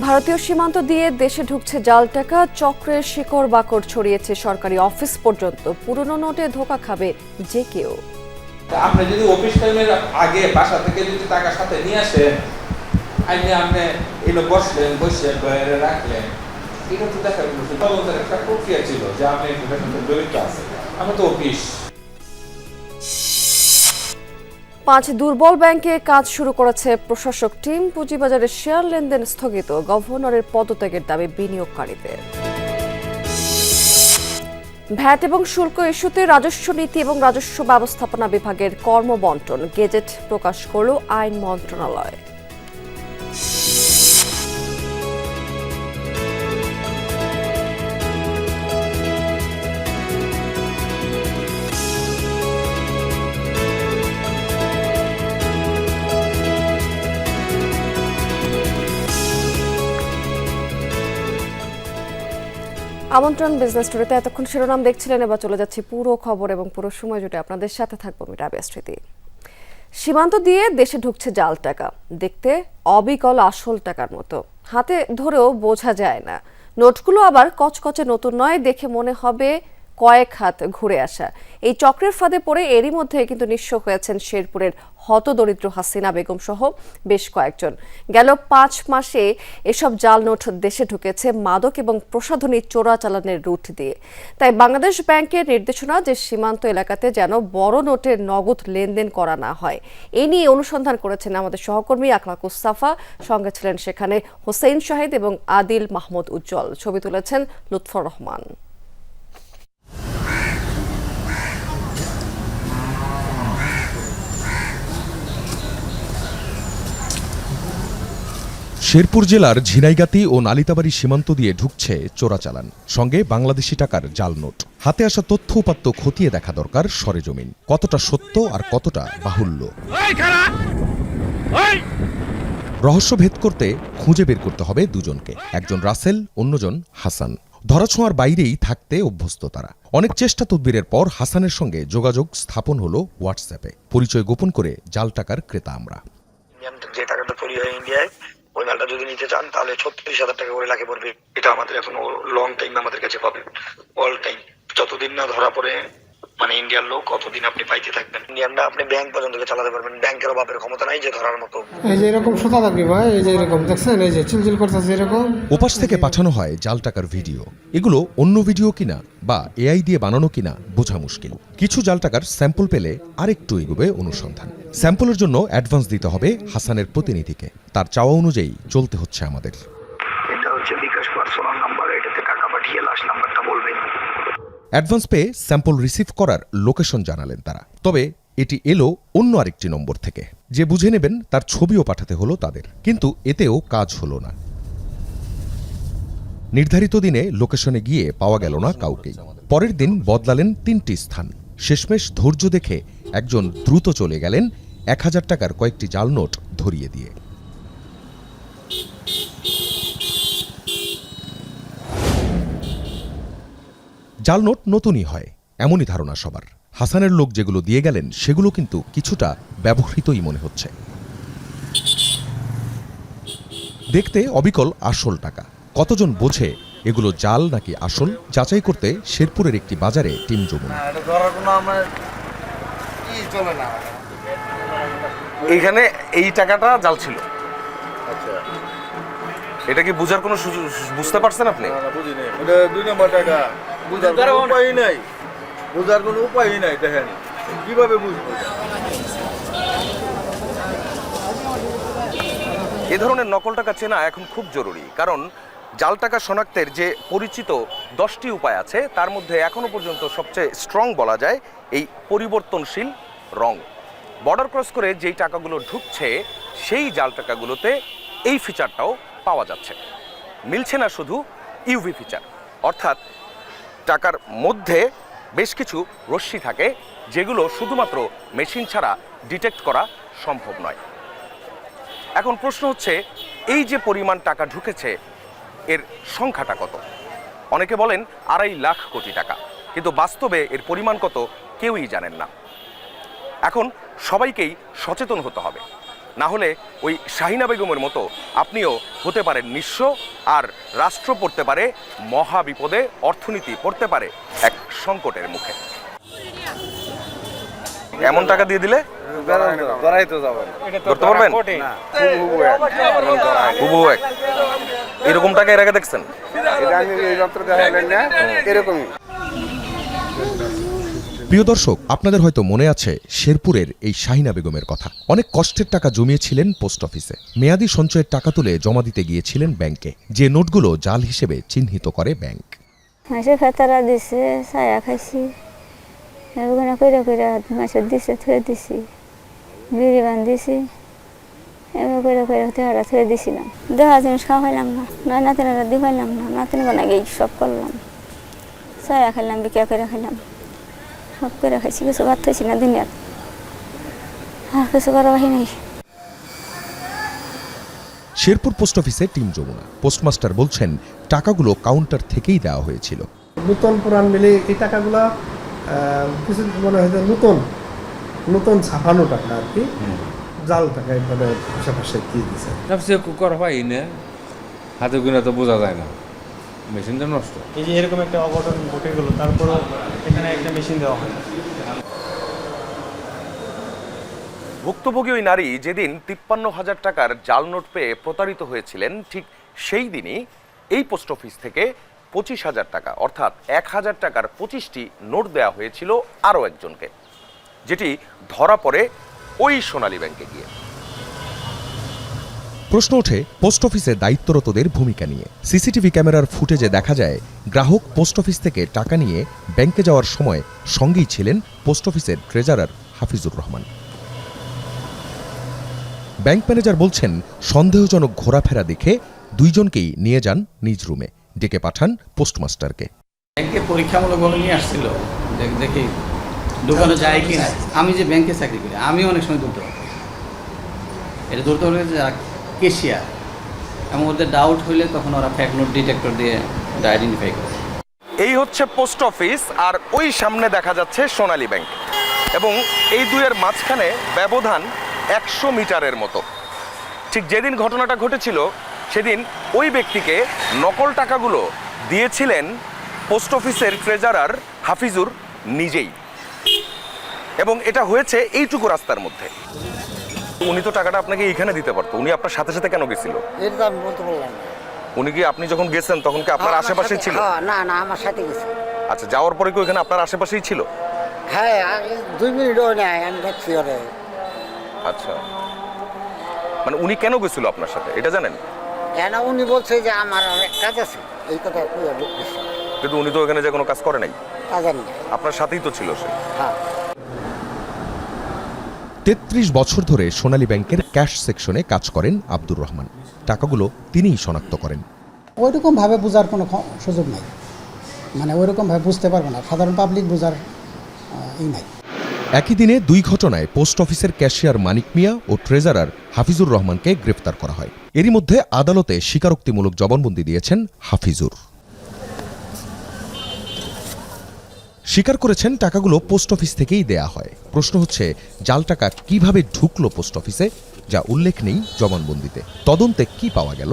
ভারতীয় সীমান্ত দিয়ে দেশে ঢুকছে জাল টাকা, চক্রের শিকড় বাকড় ছড়িয়েছে সরকারি অফিস পর্যন্ত। পুরনো নোটে ধোকা খাবে যে কেউ। আপনি যদি অফিস টাইমের আগে বাসা থেকে যদি টাকা সাথে নিয়ে আসেন, আইনে আপনি এলো বসলেন, বসে বাইরে রাখলেন। এটা তো দেখা তদন্তের একটা প্রক্রিয়া ছিল যে আপনি জড়িত আছেন। আমি তো অফিস। পাঁচ দুর্বল ব্যাংকে কাজ শুরু করেছে প্রশাসক টিম। পুঁজিবাজারে শেয়ার লেনদেন স্থগিত। গভর্নরের পদত্যাগের দাবি বিনিয়োগকারীদের। ভ্যাট এবং শুল্ক ইস্যুতে রাজস্ব নীতি এবং রাজস্ব ব্যবস্থাপনা বিভাগের কর্মবন্টন। গেজেট প্রকাশ করল আইন মন্ত্রণালয়। আমন্ত্রণ বিজনেস টুডেতে এতক্ষণ শিরোনাম দেখছিলেন, এবার চলে যাচ্ছি পুরো খবর এবং পুরো সময় জুটে আপনাদের সাথে থাকব রাবিয়া স্মৃতি। সীমান্ত দিয়ে দেশে ঢুকছে জাল টাকা, দেখতে অবিকল আসল টাকার মতো। হাতে ধরেও বোঝা যায় না। নোটগুলো আবার কচকচে নতুন নয়, দেখে মনে হবে কয়েক হাত ঘুরে আসা। এই চক্রের ফাঁদে পড়ে এরই মধ্যে কিন্তু নিঃস্ব হয়েছেন শেরপুরের হতদরিদ্র হাসিনা বেগম সহ বেশ কয়েকজন। গেল পাঁচ মাসে এসব জাল নোট দেশে ঢুকেছে মাদক এবং প্রসাধনী চোরাচালানের রুট দিয়ে। তাই বাংলাদেশ ব্যাংকের নির্দেশনা যে সীমান্ত এলাকাতে যেন বড় নোটের নগদ লেনদেন করা না হয়, এ নিয়ে অনুসন্ধান করেছেন আমাদের সহকর্মী আকলাক উস্তাফা। সঙ্গে ছিলেন সেখানে হোসেন শাহিদ এবং আদিল মাহমুদ উজ্জ্বল। ছবি তুলেছেন লুৎফর রহমান। শেরপুর জেলার ঝিনাইগাতি ও নালিতাবাড়ি সীমান্ত দিয়ে ঢুকছে চোরাচালান। সঙ্গে বাংলাদেশি টাকার জাল নোট। হাতে আসা তথ্য উপাত্ত খতিয়ে দেখা দরকার সরেজমিন কতটা সত্য আর কতটা বাহুল্য? রহস্য ভেদ করতে খুঁজে বের করতে হবে দুজনকে। একজন রাসেল অন্যজন হাসান। ধরাছোঁয়ার বাইরেই থাকতে অভ্যস্ত তারা। অনেক চেষ্টা তদবিরের পর হাসানের সঙ্গে যোগাযোগ স্থাপন হলো হোয়াটসঅ্যাপে। পরিচয় গোপন করে জাল টাকার ক্রেতা আমরা। যে টাকাটা তৈরি হয় ইন্ডিয়ায় ওই মালটা যদি নিতে চান, তাহলে ছত্রিশ হাজার টাকা করে লাগে পড়বে এটা আমাদের এখন লং টাইম আমাদের কাছে পাবে। অল টাইম যতদিন না ধরা পড়ে মানে ইন্ডিয়ার লোক কতদিন আপনি পাইতে থাকবেন? ইন্ডিয়ানরা আপনি ব্যাংক পর্যন্ত চালাতে পারবেন। ব্যাংকেরও বাপের ক্ষমতা নাই যে ধরার মতো। এই যে এরকম সুতা থাকবে ভাই এই যে এরকম দেখছেন? এই যে চিলচিল করতেছে এরকম। ওপাশ থেকে পাঠানো হয় জাল টাকার ভিডিও। এগুলো অন্য ভিডিও কিনা বা এআই দিয়ে বানানো কিনা বোঝা মুশকিল। কিছু জাল টাকার স্যাম্পল পেলে আরেকটু এগোবে অনুসন্ধান। স্যাম্পলের জন্য অ্যাডভান্স দিতে হবে হাসানের প্রতিনিধিকে। তার চাওয়া অনুযায়ী চলতে হচ্ছে আমাদের। অ্যাডভান্স পেয়ে স্যাম্পল রিসিভ করার লোকেশন জানালেন তারা। তবে এটি এলো অন্য আরেকটি নম্বর থেকে। যে বুঝে নেবেন তার ছবিও পাঠাতে হলো তাদের। কিন্তু এতেও কাজ হলো না। নির্ধারিত দিনে লোকেশনে গিয়ে পাওয়া গেল না কাউকেই পরের দিন বদলালেন তিনটি স্থান। শেষমেশ ধৈর্য দেখে একজন দ্রুত চলে গেলেন এক হাজার টাকার কয়েকটি জাল নোট ধরিয়ে দিয়ে। জাল নোট নতুনই হয় এমনই ধারণা সবার। হাসানের লোক যেগুলো দিয়ে গেলেন সেগুলো কিন্তু কিছুটা ব্যবহৃতই মনে হচ্ছে। দেখতে অবিকল আসল টাকা। কতজন বোঝে এগুলো জাল নাকি আসল? যাচাই করতে শেরপুরের একটি বাজারে টিম জমুন। এইখানে এই টাকাটা জাল ছিল। এটা কি বুঝার কোনো সুযোগ বুঝতে পারছেন আপনি? দুই নম্বর টাকা। বুঝার কোনো উপায়ই নাই। বুঝার কোনো উপায়ই নাই দেখেন। কীভাবে বুঝব? এ ধরনের নকল টাকা চেনা এখন খুব জরুরি কারণ জাল টাকা শনাক্তের যে পরিচিত দশটি উপায় আছে তার মধ্যে এখনও পর্যন্ত সবচেয়ে স্ট্রং বলা যায় এই পরিবর্তনশীল রং। বর্ডার ক্রস করে যেই টাকাগুলো ঢুকছে সেই জাল টাকাগুলোতে এই ফিচারটাও পাওয়া যাচ্ছে। মিলছে না শুধু ইউভি ফিচার অর্থাৎ টাকার মধ্যে বেশ কিছু রশ্মি থাকে, যেগুলো শুধুমাত্র মেশিন ছাড়া ডিটেক্ট করা সম্ভব নয়। এখন প্রশ্ন হচ্ছে, এই যে পরিমাণ টাকা ঢুকেছে, এর সংখ্যাটা কত? অনেকে বলেন আড়াই লাখ কোটি টাকা, কিন্তু বাস্তবে এর পরিমাণ কত কেউই জানেন না। এখন সবাইকেই সচেতন হতে হবে। না হলে ওই শাহিনা বেগমের মতো আপনিও হতে পারেন নিঃস্ব আর রাষ্ট্র পড়তে পারে মহা বিপদে অর্থনীতি পড়তে পারে এক সংকটের মুখে। এমন টাকা দিয়ে দিলে? ধরাই তো যাবেন ধরতে পারবেন? হুবহু এক। এরকম টাকা এর আগে দেখছেন? এরকমই। প্রিয় দর্শক, আপনাদের হয়তো মনে আছে শেরপুরের এই শাহিনা বেগমের কথা। অনেক কষ্টের টাকা জমিয়েছিলেন পোস্ট অফিসে। মেয়াদি সঞ্চয়ের টাকা তুলে জমা দিতে গিয়েছিলেন ব্যাংকে, যে নোটগুলো জাল হিসেবে চিহ্নিত করে ব্যাংক। মাসে ফেতারা দিছে, ছায়া খাইছি। ওখানে করে করে মাসে দিছে, থুয়ে দিছি। বিড়ি বান্ধিছি। এবার করে করে তেহারা থুয়ে দিছিলাম। দেখা জিনিস খাওয়া খাইলাম না নয় নাতিনারা দি পাইলাম না নাতিন বানা সব করলাম। ছায়া খাইলাম, বিক্রিয়া করে খাইলাম। সব করে খাইছি কিছু ভাত খাইছি না আর কিছু করা বাহি নাই। শেরপুর পোস্ট অফিসে টিম যমুনা। পোস্টমাস্টার বলছেন টাকাগুলো কাউন্টার থেকেই দেওয়া হয়েছিল। নূতন পুরান মিলে এই টাকাগুলো কিছু মনে হয় নতুন নূতন ছাপানো টাকা আর কি। জাল টাকা মানে পাশাপাশি দিয়ে দিছে? সবচেয়ে করা হয় না। হাতে গুনে তো বোঝা যায় না। মেশিনটা নষ্ট। এই যে এরকম একটা অঘটন ঘটে গেলো তারপরও এখানে একটা মেশিন দেওয়া হয়। ভুক্তভোগী ওই নারী যেদিন তিপ্পান্ন হাজার টাকার জাল নোট পেয়ে প্রতারিত হয়েছিলেন ঠিক সেই দিনই এই পোস্ট অফিস থেকে পঁচিশ হাজার টাকা অর্থাৎ এক হাজার টাকার পঁচিশটি নোট দেওয়া হয়েছিল আরও একজনকে যেটি ধরা পড়ে ওই সোনালী ব্যাংকে গিয়ে। প্রশ্ন ওঠে, পোস্ট অফিসে দায়িত্বরতদের ভূমিকা নিয়ে। সিসিটিভি ক্যামেরার ফুটেজে দেখা যায়, গ্রাহক পোস্ট অফিস থেকে টাকা নিয়ে ব্যাংকে যাওয়ার সময় সঙ্গেই ছিলেন পোস্ট অফিসের treasurer Hafizur Rahman. Bank manager বলছেন, সন্দেহজনক ঘোরাফেরা দেখে দুইজনকেই নিয়ে যান নিজ রুমে। ডেকে পাঠান পোস্টমাস্টারকে। ব্যাংকে পরীক্ষামূলকভাবে নিয়ে আসছিল। দেখি দোকানে যায় কি আমি যে ব্যাংকে চাকরি করি আমি অনেক সময় পারি এটা পারবে যে যারা কেশিয়ার এবং ওদের ডাউট হইলে তখন ওরা ফ্যাক নোট ডিটেক্টর দিয়ে আইডেন্টিফাই করে। এই হচ্ছে পোস্ট অফিস আর ওই সামনে দেখা যাচ্ছে সোনালী ব্যাংক এবং এই দুয়ের মাঝখানে ব্যবধান একশো মিটারের মতো। ঠিক যেদিন ঘটনাটা ঘটেছিল, সেদিন ওই ব্যক্তিকে নকল টাকাগুলো দিয়েছিলেন পোস্ট অফিসের ট্রেজারার হাফিজুর নিজেই। এবং এটা হয়েছে এইটুকু রাস্তার মধ্যে। উনি তো টাকাটা আপনাকে এইখানে দিতে পারতো। উনি আপনার সাথে সাথে কেন গেছিল? এটা তো আমি বলতে পারলাম না। উনি কি আপনি যখন গেছেন তখন কি আপনার আমার আশেপাশেই সাথে- ছিল? হ্যাঁ, না না আমার সাথে গেছে। আচ্ছা যাওয়ার পরে কি ওইখানে আপনার আশেপাশেই ছিল? হ্যাঁ আগে দুই মিনিটও নেয় আমি দেখছি ওরে। আচ্ছা। মানে উনি কেন গেছিল আপনার সাথে? এটা জানেন? কেন উনি বলছে যে আমার অনেক কাজ আছে? এই কথা গেছে কিন্তু উনি তো ওখানে যে কোনো কাজ করে নাই? জানি না। আপনার সাথেই তো ছিল সে। হ্যাঁ। তেত্রিশ বছর ধরে সোনালী ব্যাংকের ক্যাশ সেকশনে কাজ করেন আব্দুর রহমান। টাকাগুলো তিনিই শনাক্ত করেন। ওইরকম ভাবে বোঝার কোনো সুযোগ নাই। মানে ওইরকম ভাবে বুঝতে পারবে না। সাধারণ পাবলিক বোঝার আহ, ই নাই। একই দিনে দুই ঘটনায় পোস্ট অফিসের ক্যাশিয়ার মানিক মিয়া ও ট্রেজারার হাফিজুর রহমানকে গ্রেফতার করা হয়। এরই মধ্যে আদালতে স্বীকারোক্তিমূলক জবানবন্দি দিয়েছেন হাফিজুর। স্বীকার করেছেন টাকাগুলো পোস্ট অফিস থেকেই দেয়া হয়। প্রশ্ন হচ্ছে, জাল টাকা কীভাবে ঢুকলো পোস্ট অফিসে, যা উল্লেখ নেই জবানবন্দিতে। তদন্তে কি পাওয়া গেল?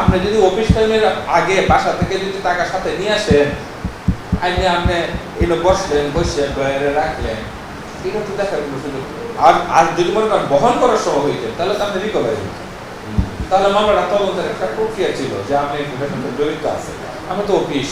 আপনি যদি অফিস টাইমের আগে বাসা থেকে যদি টাকা সাথে নিয়ে আসেন, আইনে আপনি এলো বসলেন, বসে ডয়ারে রাখলেন। এটা তো দেখার কোনো সুযোগ আর আর যদি মনে করেন বহন করার সময় হইতেন তাহলে তো আপনি রিকভারি তাহলে মামলাটা তদন্তের একটা প্রক্রিয়া ছিল যে আপনি জড়িত আছেন। আমি তো অফিস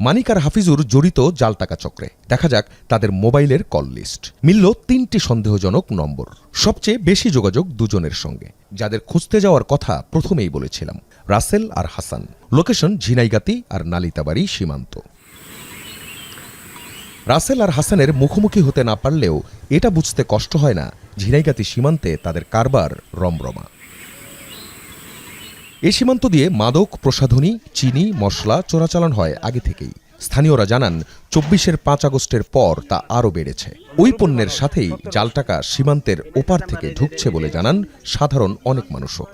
মানিক আর হাফিজুর জড়িত জাল টাকা চক্রে। দেখা যাক তাদের মোবাইলের কল লিস্ট। মিলল তিনটি সন্দেহজনক নম্বর। সবচেয়ে বেশি যোগাযোগ দুজনের সঙ্গে। যাদের খুঁজতে যাওয়ার কথা প্রথমেই বলেছিলাম। রাসেল আর হাসান। লোকেশন ঝিনাইগাতি আর নালিতাবাড়ি সীমান্ত। রাসেল আর হাসানের মুখোমুখি হতে না পারলেও এটা বুঝতে কষ্ট হয় না ঝিনাইগাতি সীমান্তে তাদের কারবার রমরমা। এ সীমান্ত দিয়ে মাদক প্রসাধনী চিনি মশলা চোরাচালান হয় আগে থেকেই। স্থানীয়রা জানান চব্বিশের পাঁচ আগস্টের পর তা আরও বেড়েছে। ওই পণ্যের সাথেই জাল টাকা সীমান্তের ওপার থেকে ঢুকছে বলে জানান সাধারণ অনেক মানুষও।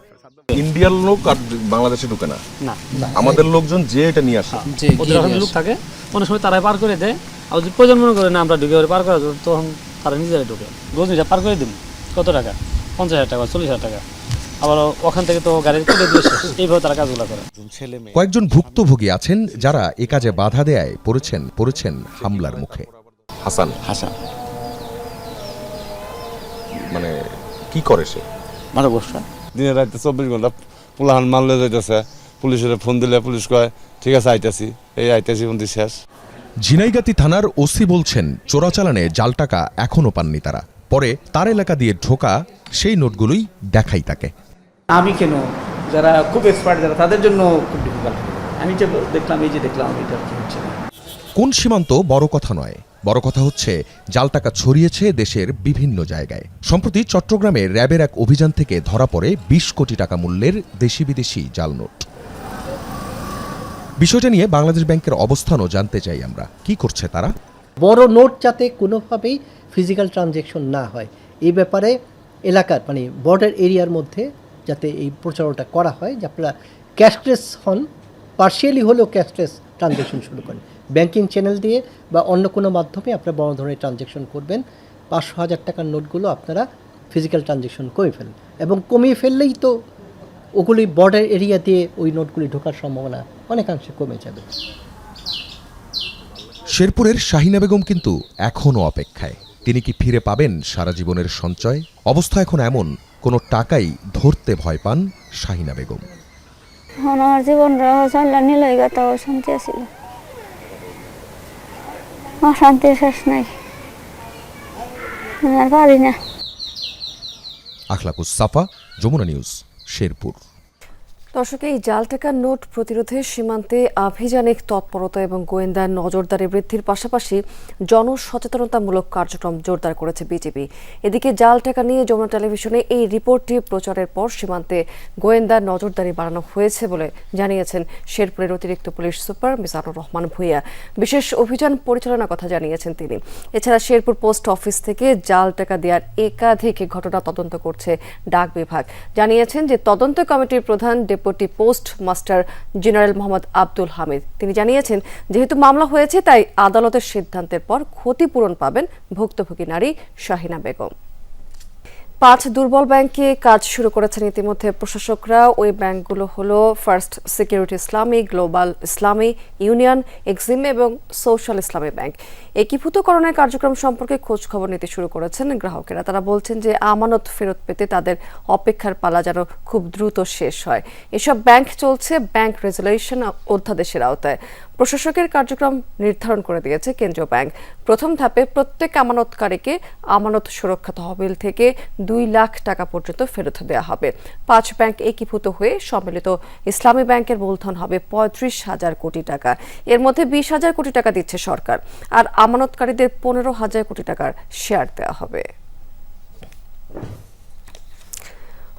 ইন্ডিয়ার লোক আর বাংলাদেশে ঢুকে না। আমাদের লোকজন যে এটা নিয়ে আসে। ওদের লোক থাকে অনেক সময় তারাই পার করে দেয়। আর যদি প্রয়োজন মনে করে না আমরা ঢুকে পার করা তখন তারা নিজেরাই ঢুকে। রোজ নিজে পার করে দিন। কত টাকা? পঞ্চাশ হাজার টাকা চল্লিশ হাজার টাকা। আবার ওখান থেকে তো গাড়ি তুলে দিয়ে শেষ এইভাবে তারা কাজগুলো করে। কয়েকজন ভুক্তভোগী আছেন যারা এ কাজে বাধা দেয়ায় পড়েছেন পড়েছেন হামলার মুখে। হাসান। হাসান। মানে কি করে সে? মাথা বসা দিনে রাতে চব্বিশ ঘণ্টা পোলাহান মারলে যাইতেছে পুলিশের ফোন দিলে পুলিশ কয় ঠিক আছে আইতাছি। এই আইতাছি বন্দি শেষ। ঝিনাইগাতি থানার ওসি বলছেন চোরাচালানে জাল টাকা এখনও পাননি তারা। পরে তার এলাকা দিয়ে ঢোকা সেই নোটগুলোই দেখাই তাকে। আমি কেন? যারা খুব এক্সপার্ট যারা তাদের জন্য খুব ডিফিকাল্ট আমি যে দেখলাম এই যে দেখলাম এটা কি হচ্ছে কোন সীমান্ত বড় কথা নয়। বড় কথা হচ্ছে জাল টাকা ছড়িয়েছে দেশের বিভিন্ন জায়গায়। সম্প্রতি চট্টগ্রামে র্যাবের এক অভিযান থেকে ধরা পড়ে বিশ কোটি টাকা মূল্যের দেশি বিদেশি জাল নোট। বিষয়টা নিয়ে বাংলাদেশ ব্যাংকের অবস্থানও জানতে চাই আমরা। কি করছে তারা? বড় নোট যাতে কোনোভাবেই ফিজিক্যাল ট্রানজেকশন না হয়। এই ব্যাপারে এলাকার মানে বর্ডার এরিয়ার মধ্যে যাতে এই প্রচারণাটা করা হয়, যে আপনারা ক্যাশলেস হন পার্শিয়ালি হলেও ক্যাশলেস ট্রানজ্যাকশন শুরু করেন। ব্যাংকিং চ্যানেল দিয়ে বা অন্য কোনো মাধ্যমে আপনারা বড় ধরনের ট্রানজেকশন করবেন, পাঁচশো হাজার টাকার নোটগুলো আপনারা ফিজিক্যাল ট্রানজ্যাকশন করে ফেলেন। এবং কমিয়ে ফেললেই তো ওগুলি বর্ডার এরিয়া দিয়ে ওই নোটগুলি ঢোকার সম্ভাবনা অনেকাংশে কমে যাবে। শেরপুরের শাহিনা বেগম কিন্তু এখনও অপেক্ষায়। তিনি কি ফিরে পাবেন সারা জীবনের সঞ্চয়? অবস্থা এখন এমন কোনো টাকাই ধরতে ভয় পান শাহিনা বেগম। আমার জীবন চল্লা নিল তাও শান্তি আছিল। অশান্তি শেষ নাই। আর পারি না। আখলাকুস সাফা যমুনা নিউজ শেরপুর। দর্শক এই জাল টাকার নোট প্রতিরোধে সীমান্তে আভিযানিক তৎপরতা এবং গোয়েন্দার নজরদারি বৃদ্ধির পাশাপাশি জনসচেতনতামূলক কার্যক্রম জোরদার করেছে বিজেপি এদিকে জাল টাকা নিয়ে যমুনা টেলিভিশনে এই রিপোর্টটি প্রচারের পর সীমান্তে গোয়েন্দার নজরদারি বাড়ানো হয়েছে বলে জানিয়েছেন শেরপুরের অতিরিক্ত পুলিশ সুপার মিজানুর রহমান ভূঁইয়া। বিশেষ অভিযান পরিচালনার কথা জানিয়েছেন তিনি। এছাড়া শেরপুর পোস্ট অফিস থেকে জাল টাকা দেওয়ার একাধিক ঘটনা তদন্ত করছে ডাক বিভাগ। জানিয়েছেন যে তদন্ত কমিটির প্রধান deputy post master general Mohammad Abdul Hamid. তিনি জানিয়েছেন, যেহেতু মামলা হয়েছে, তাই আদালতের সিদ্ধান্তের পর ক্ষতিপূরণ পাবেন ভুক্তভোগী নারী শাহিনা বেগম। পাঁচ দুর্বল ব্যাংকে কাজ শুরু করেছেন ইতিমধ্যে প্রশাসকরা। ওই ব্যাংকগুলো হলো First Security Islami, Global Islami Union, Exim এবং সোশ্যাল ইসলামী ব্যাংক। একীভূতকরণের কার্যক্রম সম্পর্কে খোঁজ খবর নিতে শুরু করেছেন গ্রাহকেরা। তারা বলছেন যে আমানত ফেরত পেতে তাদের অপেক্ষার পালা যেন খুব দ্রুত শেষ হয়। এসব ব্যাংক চলছে ব্যাংক রেজুলেশন অধ্যাদেশের আওতায়। প্রশাসকের কার্যক্রম নির্ধারণ করে দিয়েছে কেন্দ্রীয় ব্যাংক। প্রথম ধাপে প্রত্যেক আমানতকারীকে আমানত সুরক্ষা তহবিল থেকে দুই লাখ টাকা পর্যন্ত ফেরত দেওয়া হবে। পাঁচ ব্যাংক একীভূত হয়ে সম্মিলিত ইসলামী ব্যাংকের মূলধন হবে পঁয়ত্রিশ হাজার কোটি টাকা। এর মধ্যে বিশ হাজার কোটি টাকা দিচ্ছে সরকার। আর আমানতকারীদের পনেরো হাজার কোটি টাকার শেয়ার দেওয়া হবে।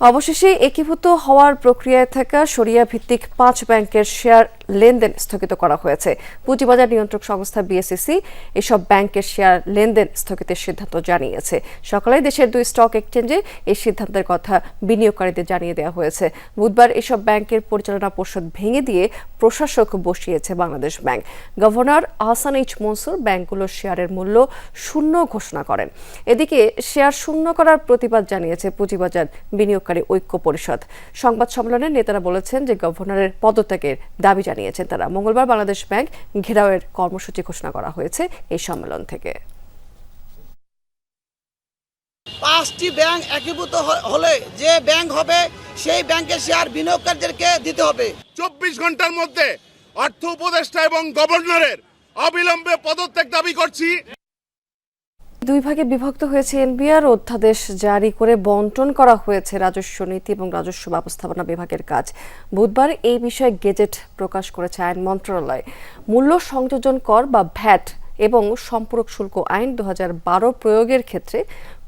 অবশেষে একীভূত হওয়ার প্রক্রিয়ায় থাকা সরিয়া ভিত্তিক পাঁচ ব্যাংকের শেয়ার লেনদেন স্থগিত করা হয়েছে। পুঁজিবাজার নিয়ন্ত্রক সংস্থা বিএসসিসি এসব ব্যাংকের শেয়ার লেনদেন স্থগিতের সিদ্ধান্ত জানিয়েছে। সকালে দেশের দুই স্টক এক্সচেঞ্জে এই সিদ্ধান্তের কথা বিনিয়োগকারীদের জানিয়ে দেওয়া হয়েছে। বুধবার এসব ব্যাংকের পরিচালনা পর্ষদ ভেঙে দিয়ে প্রশাসক বসিয়েছে Bangladesh Bank. Governor Ahsan H Mansur ব্যাংকগুলোর শেয়ারের মূল্য শূন্য ঘোষণা করেন। এদিকে শেয়ার শূন্য করার প্রতিবাদ জানিয়েছে পুঁজিবাজার বিনিয়োগকারী ঐক্য পরিষদ। সংবাদ সম্মেলনে নেতারা বলেছেন যে গভর্নরের পদত্যাগের দাবি জানিয়েছেন তারা। মঙ্গলবার বাংলাদেশ ব্যাংক ঘেরাওয়ের কর্মসূচি ঘোষণা করা হয়েছে এই সম্মেলন থেকে। পাঁচটি ব্যাংক একীভূত হলে যে ব্যাংক হবে সেই ব্যাংকের শেয়ার বিনিয়োগকারীদেরকে দিতে হবে। চব্বিশ ঘণ্টার মধ্যে অর্থ উপদেষ্টা এবং গভর্নরের অবিলম্বে পদত্যাগ দাবি করছি। দুই ভাগে বিভক্ত হয়েছে এনবিআর। অধ্যাদেশ জারি করে বন্টন করা হয়েছে রাজস্ব নীতি এবং রাজস্ব ব্যবস্থাপনা বিভাগের কাজ। বুধবার এই বিষয়ে গেজেট প্রকাশ করেছে আইন মন্ত্রণালয়। মূল্য সংযোজন কর বা ভ্যাট এবং সম্পূরক শুল্ক আইন দু হাজার বারো প্রয়োগের ক্ষেত্রে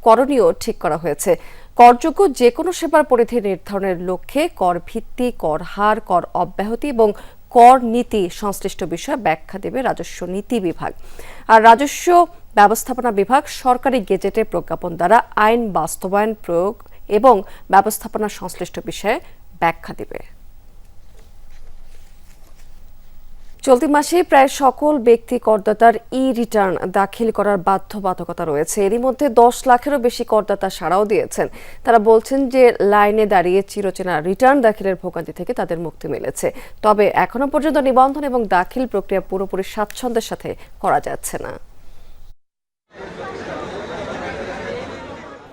করণীয় ঠিক করা হয়েছে। করযোগ্য যে কোনো সেবার পরিধি নির্ধারণের লক্ষ্যে কর ভিত্তি কর হার কর অব্যাহতি এবং কর নীতি সংশ্লিষ্ট বিষয়ে ব্যাখ্যা দেবে রাজস্ব নীতি বিভাগ। আর রাজস্ব ব্যবস্থাপনা বিভাগ সরকারি গেজেটে প্রজ্ঞাপন দ্বারা আইন বাস্তবায়ন প্রয়োগ এবং ব্যবস্থাপনা সংশ্লিষ্ট বিষয়ে ব্যাখ্যা দেবে। চলতি মাসে প্রায় সকল ব্যক্তি করদাতার ই রিটার্ন দাখিল করার বাধ্যবাধকতা রয়েছে। এরই মধ্যে দশ লাখেরও বেশি করদাতা সাড়াও দিয়েছেন। তারা বলছেন যে লাইনে দাঁড়িয়ে চিরচেনা রিটার্ন দাখিলের ভোগান্তি থেকে তাদের মুক্তি মিলেছে। তবে এখনও পর্যন্ত নিবন্ধন এবং দাখিল প্রক্রিয়া পুরোপুরি স্বাচ্ছন্দ্যের সাথে করা যাচ্ছে না।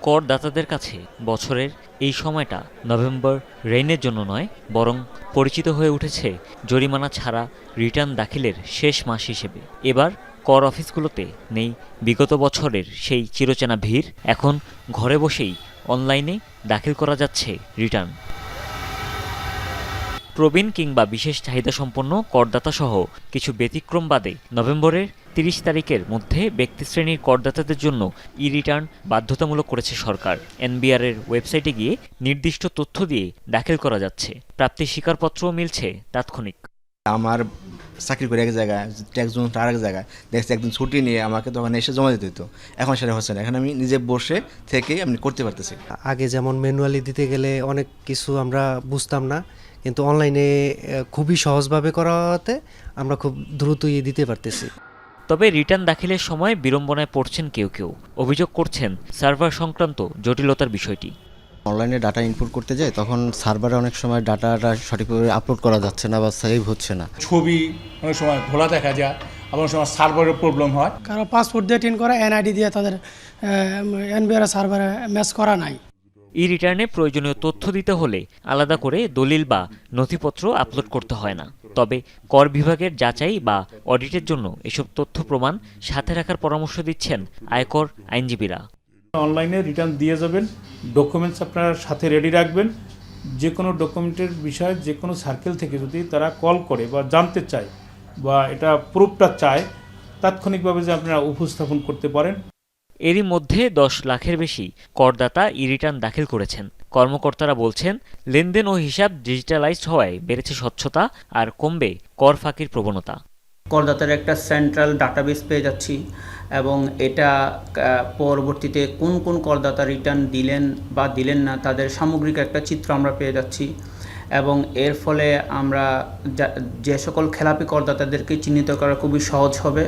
করদাতাদের কাছে বছরের এই সময়টা নভেম্বর রেইনের জন্য নয়, বরং পরিচিত হয়ে উঠেছে জরিমানা ছাড়া রিটার্ন দাখিলের শেষ মাস হিসেবে। এবার কর অফিসগুলোতে নেই বিগত বছরের সেই চিরচেনা ভিড়। এখন ঘরে বসেই অনলাইনে দাখিল করা যাচ্ছে রিটার্ন। প্রবীণ কিংবা বিশেষ চাহিদা সম্পন্ন করদাতা সহ কিছু ব্যতিক্রম বাদে নভেম্বরের তিরিশ তারিখের মধ্যে ব্যক্তিশ্রেণীর করদাতাদের জন্য ই রিটার্ন বাধ্যতামূলক করেছে সরকার। এনবিআর এর ওয়েবসাইটে গিয়ে নির্দিষ্ট তথ্য দিয়ে দাখিল করা যাচ্ছে। প্রাপ্তির স্বীকারপত্রও মিলছে তাৎক্ষণিক। আমার চাকরি করে এক জায়গায় ট্যাক্স জমা আর এক জায়গায় দেখছি একদিন ছুটি নিয়ে আমাকে তখন এসে জমা দিতে হতো এখন সেটা হচ্ছে না। এখন আমি নিজে বসে থেকে আমি করতে পারতেছি। আগে যেমন ম্যানুয়ালি দিতে গেলে অনেক কিছু আমরা বুঝতাম না কিন্তু অনলাইনে খুবই সহজভাবে করা হতে আমরা খুব দ্রুতই দিতে পারতেছি। তবে রিটার্ন দাখিলের সময় বিড়ম্বনায় পড়ছেন কেউ কেউ। অভিযোগ করছেন সার্ভার সংক্রান্ত জটিলতার বিষয়টি। অনলাইনে ডাটা ইনপুট করতে যাই তখন সার্ভারে অনেক সময় ডাটাটা সঠিকভাবে আপলোড করা যাচ্ছে না বা সেভ হচ্ছে না। ছবি অনেক সময় ভোলা দেখা যায় আবার সময় সার্ভারের প্রবলেম হয়। কারও পাসপোর্ট দিয়ে টিন করা এনআইডি দিয়ে তাদের এনবিআর সার্ভারে ম্যাচ করা নাই। ই রিটার্নে প্রয়োজনীয় তথ্য দিতে হলে আলাদা করে দলিল বা নথিপত্র আপলোড করতে হয় না। তবে কর বিভাগের যাচাই বা অডিটের জন্য এসব তথ্য প্রমাণ সাথে রাখার পরামর্শ দিচ্ছেন আয়কর আইনজীবীরা। অনলাইনে রিটার্ন দিয়ে যাবেন ডকুমেন্টস আপনারা সাথে রেডি রাখবেন যে কোনো ডকুমেন্টের বিষয়ে যে কোনো সার্কেল থেকে যদি তারা কল করে বা জানতে চায় বা এটা প্রুফটা চায় তাৎক্ষণিকভাবে যে আপনারা উপস্থাপন করতে পারেন। এরই মধ্যে দশ লাখের বেশি করদাতা ই রিটার্ন দাখিল করেছেন। কর্মকর্তারা বলছেন, লেনদেন ও হিসাব ডিজিটালাইজড হওয়ায় বেড়েছে স্বচ্ছতা আর কমবে কর ফাঁকির প্রবণতা। করদাতার একটা সেন্ট্রাল ডাটাবেস পেয়ে যাচ্ছি এবং এটা পরবর্তীতে কোন কোন করদাতা রিটার্ন দিলেন বা দিলেন না, তাদের সামগ্রিক একটা চিত্র আমরা পেয়ে যাচ্ছি এবং এর ফলে আমরা যে সকল খেলাপি করদাতাদেরকে চিহ্নিত করা খুবই সহজ হবে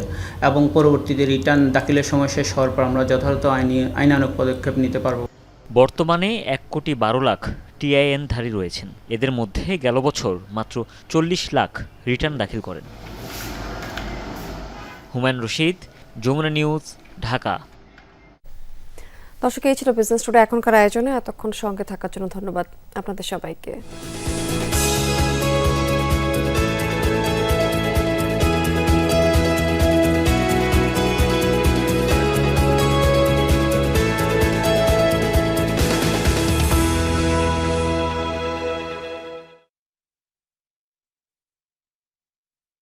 এবং পরবর্তীতে রিটার্ন দাখিলের সময় শেষ হওয়ার পর আমরা যথাযথ আইনি, আইনানুক পদক্ষেপ নিতে পারব। বর্তমানে এক কোটি বারো লাখ টিআইএন ধারী রয়েছেন। এদের মধ্যে গেল বছর মাত্র চল্লিশ লাখ রিটার্ন দাখিল করেন। হুমায়ুন রশিদ, যমুনা নিউজ, ঢাকা। দর্শক, এই ছিল বিজনেস টুডে এখনকার আয়োজনে। এতক্ষণ সঙ্গে থাকার জন্য ধন্যবাদ আপনাদের সবাইকে।